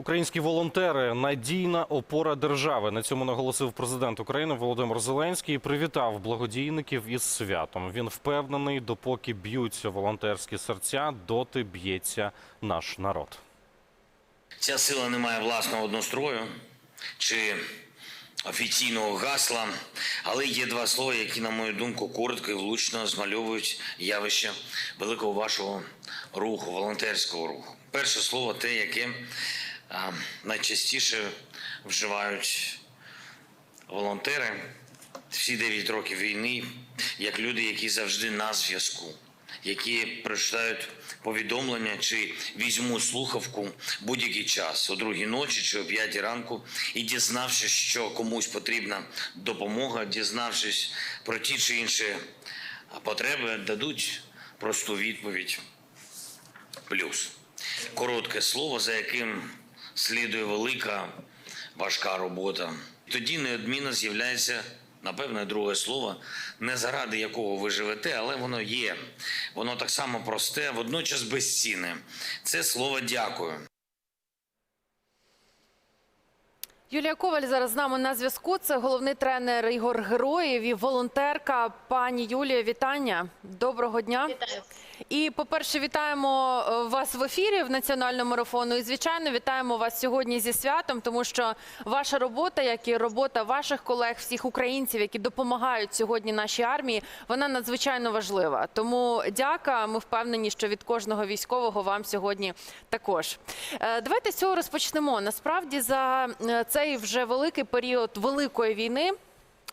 Українські волонтери надійна опора держави. На цьому наголосив президент України Володимир Зеленський. і Привітав благодійників із святом. Він впевнений, допоки б'ються волонтерські серця, доти б'ється наш народ. Ця сила не має власного однострою чи офіційного гасла, але є два слова, які, на мою думку, коротко і влучно змальовують явище великого вашого руху, волонтерського руху. Перше слово те, яке найчастіше вживають волонтери всі 9 років війни, як люди, які завжди на зв'язку, які прочитають повідомлення чи візьмуть слухавку будь-який час о другій ночі чи о п'ятій ранку, і дізнавшись, що комусь потрібна допомога, дізнавшись про ті чи інші потреби, дадуть просту відповідь. Плюс коротке слово, за яким слідує велика важка робота. Тоді неодмінно з'являється напевне друге слово, не заради якого ви живете, але воно є. Воно так само просте, водночас безцінне. Це слово дякую. Юлія Коваль зараз з нами на зв'язку. Це головний тренер Ігор Героїв і волонтерка. Пані Юлія, вітання. Доброго дня. Вітаю. І, по-перше, вітаємо е, вас в ефірі в національному марафону. І, звичайно, вітаємо вас сьогодні зі святом, тому що ваша робота, як і робота ваших колег, всіх українців, які допомагають сьогодні нашій армії, вона надзвичайно важлива. Тому дяка. Ми впевнені, що від кожного військового вам сьогодні також. Е, Давайте з цього розпочнемо. Насправді за е, цей вже великий період великої війни.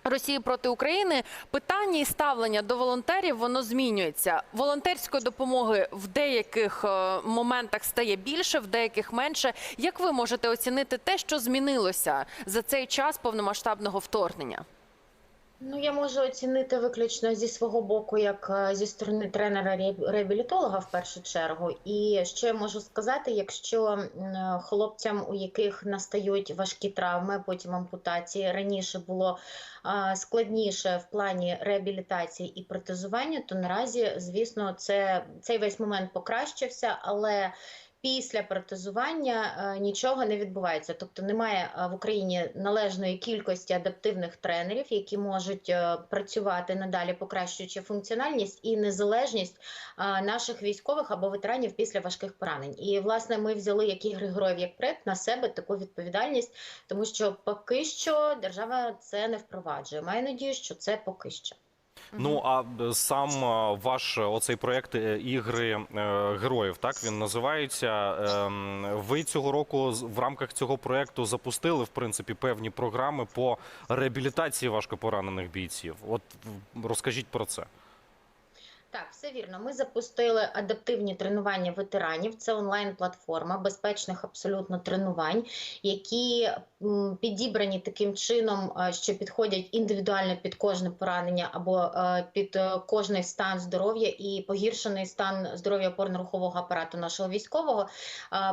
Росії проти України питання і ставлення до волонтерів воно змінюється. Волонтерської допомоги в деяких е, моментах стає більше, в деяких менше. Як ви можете оцінити те, що змінилося за цей час повномасштабного вторгнення? Ну, я можу оцінити виключно зі свого боку, як е, зі сторони тренера-реабілітолога в першу чергу. І що я можу сказати, якщо е, хлопцям, у яких настають важкі травми, потім ампутації, раніше було складніше в плані реабілітації і протезування, то наразі, звісно, це цей весь момент покращився, але Після протезування е, нічого не відбувається, тобто немає е, в Україні належної кількості адаптивних тренерів, які можуть е, працювати надалі, покращуючи функціональність і незалежність наших військових або ветеранів після важких поранень. І власне ми взяли як ігри героїв як проект на себе таку відповідальність, тому що поки що держава це не впроваджує. Маю надію, що це поки що. Ну а е, сам е, ваш е, оцей проект ігри героїв, так він називається. Ем, Ви цього року в рамках цього проекту запустили в принципі певні програми по реабілітації важкопоранених бійців. От розкажіть про це. Так, все вірно. Ми запустили адаптивні тренування ветеранів. Це онлайн-платформа безпечних абсолютно тренувань, які підібрані таким чином, е, що підходять індивідуально під кожне поранення або е, під е, кожний стан здоров'я і погіршений стан здоров'я опорно-рухового апарату нашого військового.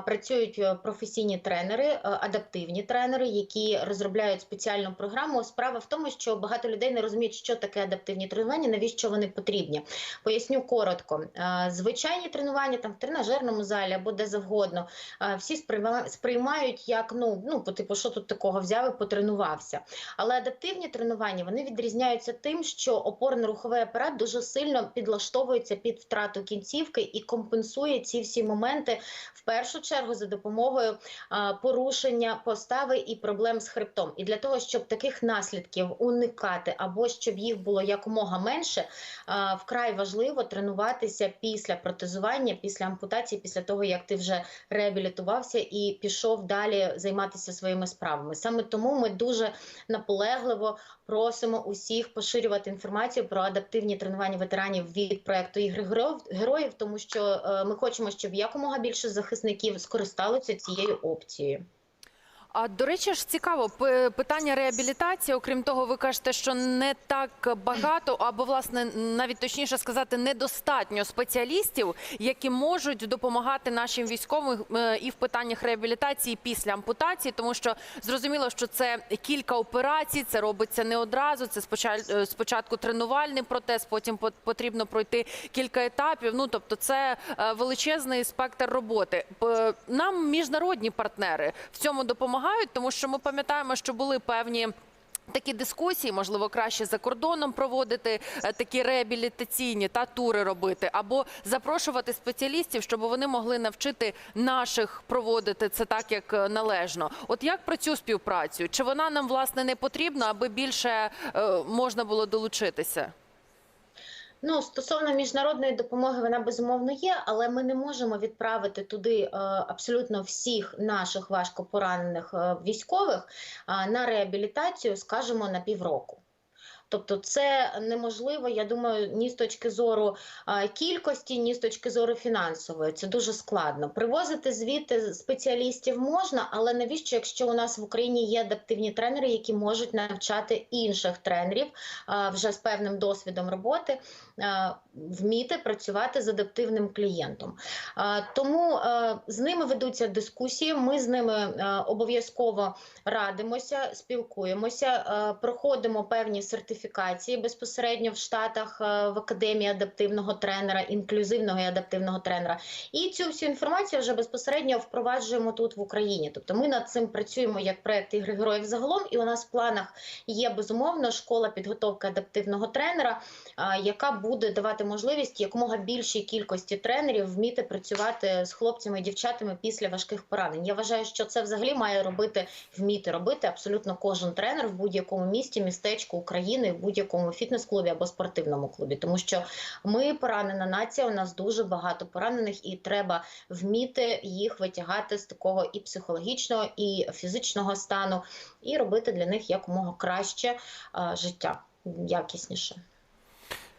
Працюють професійні тренери, адаптивні тренери, які розробляють спеціальну програму. Справа в тому, що багато людей не розуміють, що таке адаптивні тренування, навіщо вони потрібні. Поясню коротко. Е, Звичайні тренування там в тренажерному залі або де завгодно. е, Всі сприймають як ну, ну по типу, що тут такого взяв і потренувався. Але адаптивні тренування вони відрізняються тим, що опорно-руховий апарат дуже сильно підлаштовується під втрату кінцівки і компенсує ці всі моменти в першу чергу за допомогою е, порушення постави і проблем з хребтом. І для того, щоб таких наслідків уникати або щоб їх було якомога менше, вкрай важливо тренуватися після протезування, після ампутації, після того як ти вже реабілітувався і пішов далі займатися своїми справами. Саме тому ми дуже наполегливо просимо усіх поширювати інформацію про адаптивні тренування ветеранів від проекту ігри героїв, тому що е, ми хочемо, щоб якомога більше захисників скористалися цією опцією. А до речі ж цікаво, питання реабілітації. Окрім того, ви кажете, що не так багато, або власне навіть точніше сказати, недостатньо спеціалістів, які можуть допомагати нашим військовим е, і в питаннях реабілітації після ампутації, тому що зрозуміло, що це кілька операцій, це робиться не одразу. Це спочатку, спочатку тренувальний протез, потім по- потрібно пройти кілька етапів. Ну тобто, це е, величезний спектр роботи. Нам міжнародні партнери в цьому допомагають, тому що ми пам'ятаємо, що були певні. Такі дискусії, можливо, краще за кордоном проводити е, такі реабілітаційні та тури робити, або запрошувати спеціалістів, щоб вони могли навчити наших проводити це так, як е, належно. От як про цю співпрацю? Чи вона нам власне не потрібна, аби більше е, можна було долучитися? Ну, стосовно міжнародної допомоги, вона безумовно є, але ми не можемо відправити туди е, абсолютно всіх наших важко поранених е, військових е, на реабілітацію, скажімо, на півроку. Тобто це неможливо, я думаю, ні з точки зору кількості, ні з точки зору фінансової. Це дуже складно. Привозити звідти спеціалістів можна, але навіщо, якщо у нас в Україні є адаптивні тренери, які можуть навчати інших тренерів вже з певним досвідом роботи, вміти працювати з адаптивним клієнтом. Тому з ними ведуться дискусії. Ми з ними обов'язково радимося, спілкуємося, проходимо певні сертифікації безпосередньо в Штатах е, в академії адаптивного тренера, інклюзивного і адаптивного тренера. І цю всю інформацію вже безпосередньо впроваджуємо тут в Україні. Тобто ми над цим працюємо як проект ігри героїв загалом, і у нас в планах є безумовно школа підготовки адаптивного тренера, яка буде давати можливість якомога більшій кількості тренерів вміти працювати з хлопцями і дівчатами після важких поранень. Я вважаю, що це взагалі має робити вміти робити абсолютно кожен тренер в будь-якому місті, містечку України, в будь-якому фітнес-клубі або спортивному клубі, тому що ми поранена нація. У нас дуже багато поранених, і треба вміти їх витягати з такого і психологічного, і фізичного стану, і робити для них якомога краще життя, якісніше.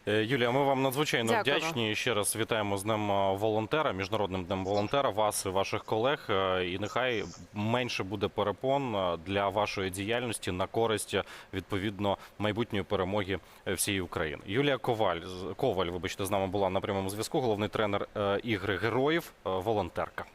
Е, Юлія, ми вам надзвичайно Дякую. вдячні. І Ще раз вітаємо з днем е, волонтера, міжнародним днем волонтера, вас і ваших колег. Е, І нехай менше буде перепон е, для вашої діяльності на користь відповідно майбутньої перемоги всієї України. Юлія Коваль Коваль, вибачте, з нами була на прямому зв'язку. Головний тренер ігри героїв, волонтерка.